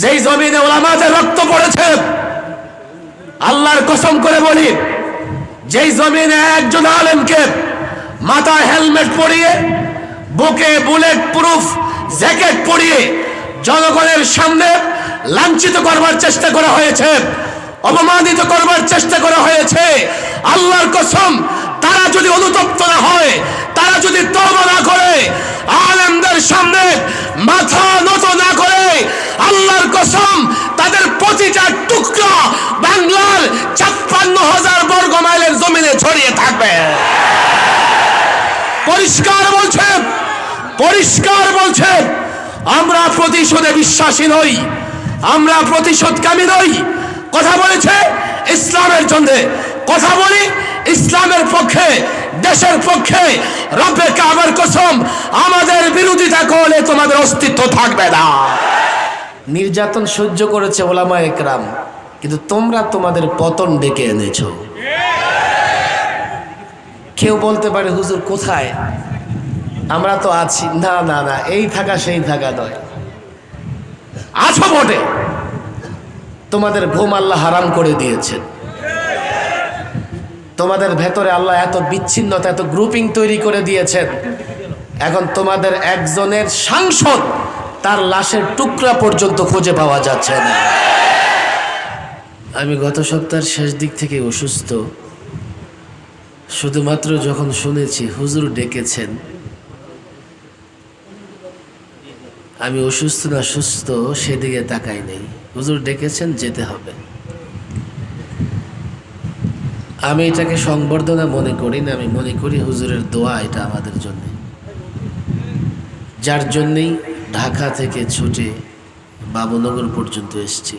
যেই জমিনে ওলামাদের রক্ত পড়েছে, আল্লাহর কসম করে বলি, যেই জমিনে একজন আলেমকে মাথায় হেলমেট পরিয়ে, বুকে বুলেট প্রুফ জ্যাকেট পরিয়ে জনগণের সামনে লাঞ্ছিত করবার চেষ্টা করা হয়েছে, অপমানিত করবার চেষ্টা করা হয়েছে, আল্লাহর কসম, তারা যদি অনুতপ্ত না হয়, তারা যদি তওবা না করে আলেমদের সামনে মাথা নত না করে আল্লাহর কসম, তাদের প্রতিটা টুকরা বাংলার ছাপ্পান্ন হাজার বর্গ মাইলের জমিনে ছড়িয়ে থাকবে। পরিষ্কার বলছে পরিষ্কার বলছে, আমরা প্রতিশোধে বিশ্বাসী নই, আমরা প্রতিশোধকামী নই। কথা বলেছে ইসলামের জন্য কথা বলি ইসলামের পক্ষে দেশের পক্ষে রব্বে কাবার কসম, আমাদের বিরোধিতা করলে তোমাদের অস্তিত্ব থাকবে না। নির্যাতন সহ্য করেছে ওলামা একরাম, কিন্তু তোমরা তোমাদের পতন ডেকে এনেছো। কেউ বলতে পারে, হুজুর, কোথায়? আমরা তো আছি। না না না, এই থাকা, সেই থাকা নয়। আছো বটে। তোমাদের ঘুম আল্লাহ হারাম করে দিয়েছেন। তোমাদের ভেতরে আল্লাহ এত বিচ্ছিন্নতা, এত গ্রুপিং তৈরি করে দিয়েছেন। এখন তোমাদের একজনের সাংসদ, তার লাশের টুকরা পর্যন্ত খুঁজে পাওয়া যাচ্ছে না। আমি গত সপ্তাহের শেষ দিক থেকে অসুস্থ। শুধুমাত্র যখন শুনেছি হুজুর ডেকেছেন, আমি অসুস্থ না সুস্থ, সেদিকে তাকাই নেই। হুজুর ডেকেছেন, যেতে হবে। আমি এটাকে সংবর্ধনা মনে করি না, আমি মনে করি হুজুরের দোয়া এটা আমাদের জন্য। যার জন্যেই ঢাকা থেকে ছুটে বাবুনগর পর্যন্ত এসেছি।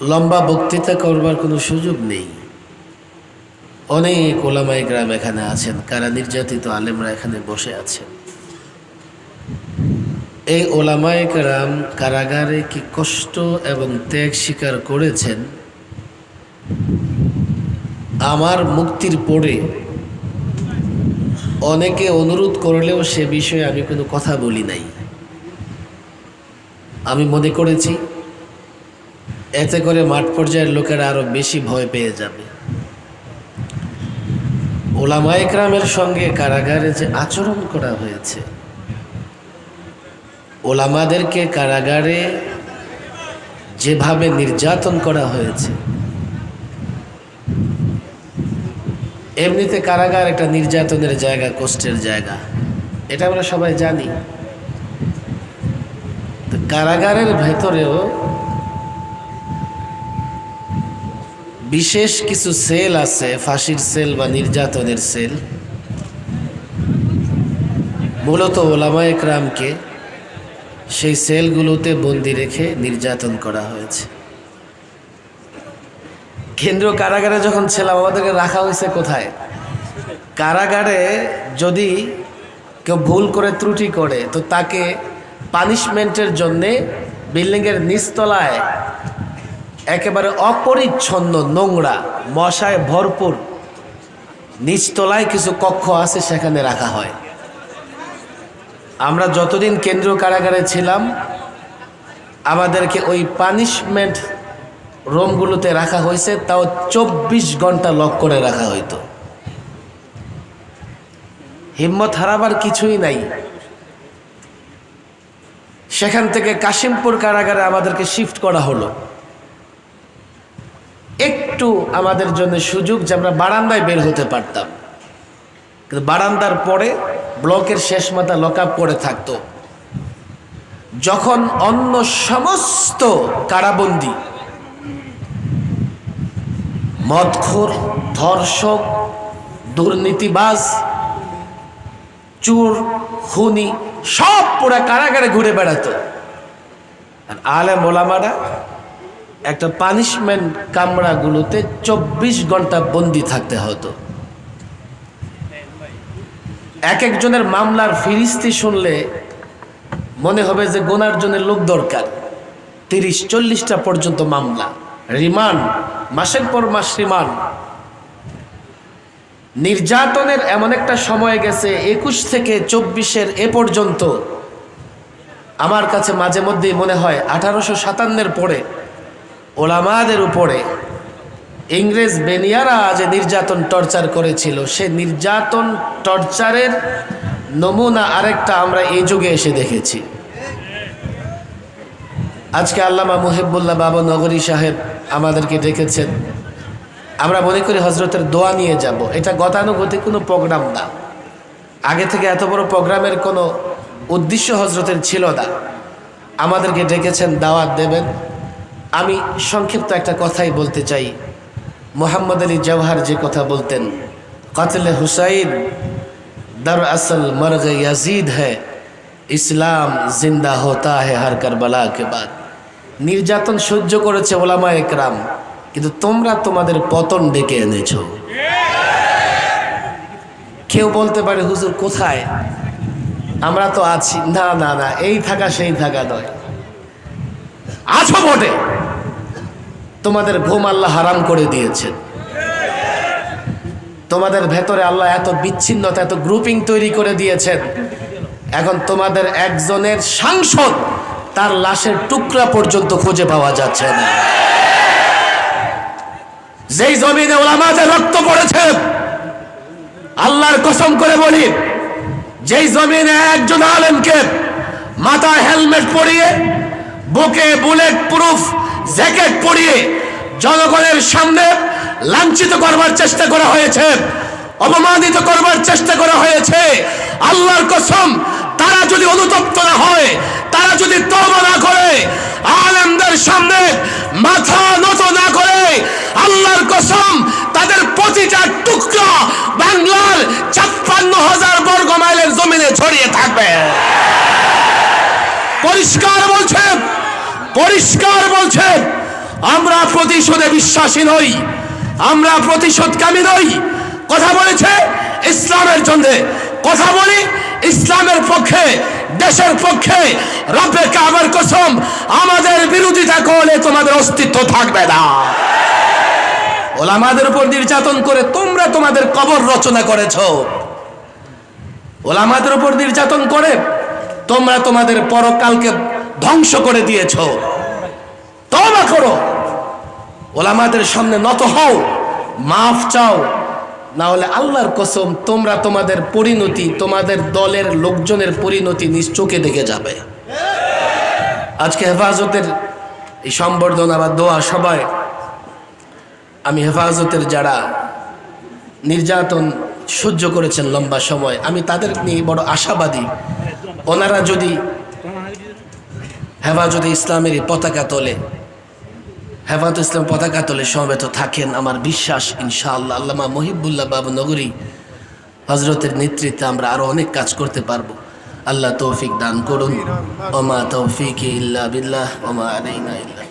লম্বা বক্তৃতা করবার কোনো সুযোগ নেই। অনেক ওলামাই গ্রাম এখানে আছেন, কারা নির্যাতিত আলেমরা এখানে বসে আছেন। এই ওলামায় গ্রাম কারাগারে কি কষ্ট এবং ত্যাগ স্বীকার করেছেন? আমার মুক্তির পরে অনেকে অনুরোধ করলেও সে বিষয়ে আমি কোনো কথা বলি নাই। আমি মনে করেছি, এতে করে মাঠ পর্যায়ের লোকেরা আরও বেশি ভয় পেয়ে যাবে। ওলামা একরামের সঙ্গে কারাগারে যে আচরণ করা হয়েছে, ওলামাদেরকে কারাগারে যেভাবে নির্যাতন করা হয়েছে এমনিতে কারাগার একটা নির্যাতনের জায়গা, কষ্টের জায়গা। এটা আমরা সবাই জানি। তো কারাগারের ভেতরেও বিশেষ কিছু সেল আছে, ফাঁসির সেল বা নির্যাতনের সেল। মূলত ওলামা একরামকে সেই সেলগুলোতে বন্দি রেখে নির্যাতন করা হয়েছে। কেন্দ্রীয় কারাগারে যখন ছিলাম আমাদেরকে রাখা হয়েছে কোথায়? কারাগারে যদি কেউ ভুল করে ত্রুটি করে, তো তাকে পানিশমেন্টের জন্যে বিল্ডিংয়ের নিচতলায় একেবারে অপরিচ্ছন্ন নোংরা, মশায় ভরপুর নিচতলায় কিছু কক্ষ আছে, সেখানে রাখা হয়। আমরা যতদিন কেন্দ্রীয় কারাগারে ছিলাম, আমাদেরকে ওই পানিশমেন্ট রুমগুলোতে রাখা হয়েছে, তাও চব্বিশ ঘণ্টা লক করে রাখা হইতো। হিম্মত হারাবার কিছুই নাই। সেখান থেকে কাশিমপুর কারাগারে আমাদেরকে শিফট করা হলো। একটু আমাদের জন্য সুযোগ যে আমরা বারান্দায় বের হতে পারতাম। কিন্তু বারান্দার পরে ব্লকের শেষ মাথা লক আপ করে থাকতো। যখন অন্য সমস্ত কারাবন্দী মদখোর, ধর্ষক, দুর্নীতিবাজ, চুর, খুনি, সব পুরা কারাগারে ঘুরে বেড়াতো। আলে মোলামারা একটা পানিশমেন্ট কামরাগুলোতে চব্বিশ ঘণ্টা বন্দি থাকতে হতো। এক একজনের মামলার ফিরিস্তি শুনলে মনে হবে যে গোনার জন্য লোক দরকার। তিরিশ, চল্লিশটা পর্যন্ত মামলা, রিমান্ড। মাসের পর মাস রিমান্ড নির্যাতনের এমন একটা সময় গেছে, একুশ থেকে চব্বিশের এ পর্যন্ত। আমার কাছে মাঝে মধ্যেই মনে হয়, আঠারোশো সাতান্নের পরে, ওলামাদের উপরে ইংরেজ বেনিয়ারা যে নির্যাতন টর্চার করেছিল। সে নির্যাতন টর্চারের নমুনা আরেকটা আমরা এই যুগে এসে দেখেছি। আজকে আল্লামা মুহিবুল্লাহ বাবা নগরী সাহেব আমাদেরকে ডেকেছেন। আমরা মনে করি হজরতের দোয়া নিয়ে যাব। এটা গতানুগতিক কোনো প্রোগ্রাম না। আগে থেকে এত বড় প্রোগ্রামের কোনো উদ্দেশ্য হজরতের ছিল না। আমাদেরকে ডেকেছেন, দাওয়াত দেবেন। আমি সংক্ষিপ্ত একটা কথাই বলতে চাই। মোহাম্মদ আলী জওহার যে কথা বলতেন, কতলে হুসাইন, দর আসল মরগ ইয়াজিদ হ্যাঁ ইসলাম জিন্দা হতা হ্যাঁ হর বলা কে বাদ। নির্যাতন সহ্য করেছে ওলামা একরাম কিন্তু তোমরা তোমাদের পতন ডেকে এনেছ। কেউ বলতে পারে, হুজুর, কোথায়? আমরা তো আছি। না না না, এই থাকা, সেই থাকা নয়। আছো বটে। তোমাদের ঘুম আল্লাহ হারাম করে দিয়েছেন। তোমাদের ভেতরে আল্লাহ এত বিচ্ছিন্নতা, এত গ্রুপিং তৈরি করে দিয়েছেন। এখন তোমাদের একজনের সাংসদ তার লাশের টুকরা পর্যন্ত খুঁজে পাওয়া যাচ্ছে না। যেই জমিনে ওলামাদের রক্ত পড়েছে, আল্লাহর কসম করে বলি, যেই জমিনে একজন আলেমকে মাথায় হেলমেট পরিয়ে, বুকে বুলেট প্রুফ জ্যাকেট পরিয়ে জনগণের সামনে লাঞ্ছিত করবার চেষ্টা করা হয়েছে, অপমানিত করবার চেষ্টা করা হয়েছে, আল্লাহর কসম, তারা যদি অনুতপ্ত না হয় তারা যদি তবা না করে আলেমদের সামনে মাথা নত না করে আল্লাহর কসম তাদের প্রতিটা টুকরা বাংলার ছাপ্পান্ন হাজার বর্গ মাইলের জমিনে ছড়িয়ে থাকবে পরিষ্কার বলছে পরিষ্কার বলছে আমরা প্রতিশোধে বিশ্বাসী নই, আমরা প্রতিশোধকামী নই। কথা বলেছে ইসলামের জন্য। কথা বলি ইসলামের পক্ষে, দেশের পক্ষে রবে কাবার কসম, আমাদের বিরোধিতা করলে তোমাদের অস্তিত্ব থাকবে না। ওলামাদের উপর নির্যাতন করে তোমরা তোমাদের কবর রচনা করেছ। ওলামাদের উপর নির্যাতন করে তোমরা তোমাদের পরকালকে ধ্বংস করে দিয়েছ। তবা করো। ওলামাদের সামনে নত হও। মাফ চাও। না হলে আল্লাহর কসম, তোমরা তোমাদের পরিণতি, তোমাদের দলের লোকজনের পরিণতি নিজ চোখে দেখে যাবে। আজকে হেফাজতের এই সম্বর্ধনা বা দোয়া সবাই, আমি হেফাজতের যারা নির্যাতন সহ্য করেছেন লম্বা সময়, আমি তাদের নিয়ে বড় আশাবাদী। ওনারা যদি হেফাজতে ইসলামের পতাকা তোলে হেফাজত ইসলাম পতাকা তোলে, সমবেত থাকেন আমার বিশ্বাস, ইনশাআল্লাহ। আল্লামা মহিবুল্লাহ বাবু নগরী হজরতের নেতৃত্বে আমরা আরও অনেক কাজ করতে পারব। আল্লাহ তৌফিক দান করুন। ওমা তৌফিক ইল্লা বিল্লাহ, ওমা আলাইনা ইল্লা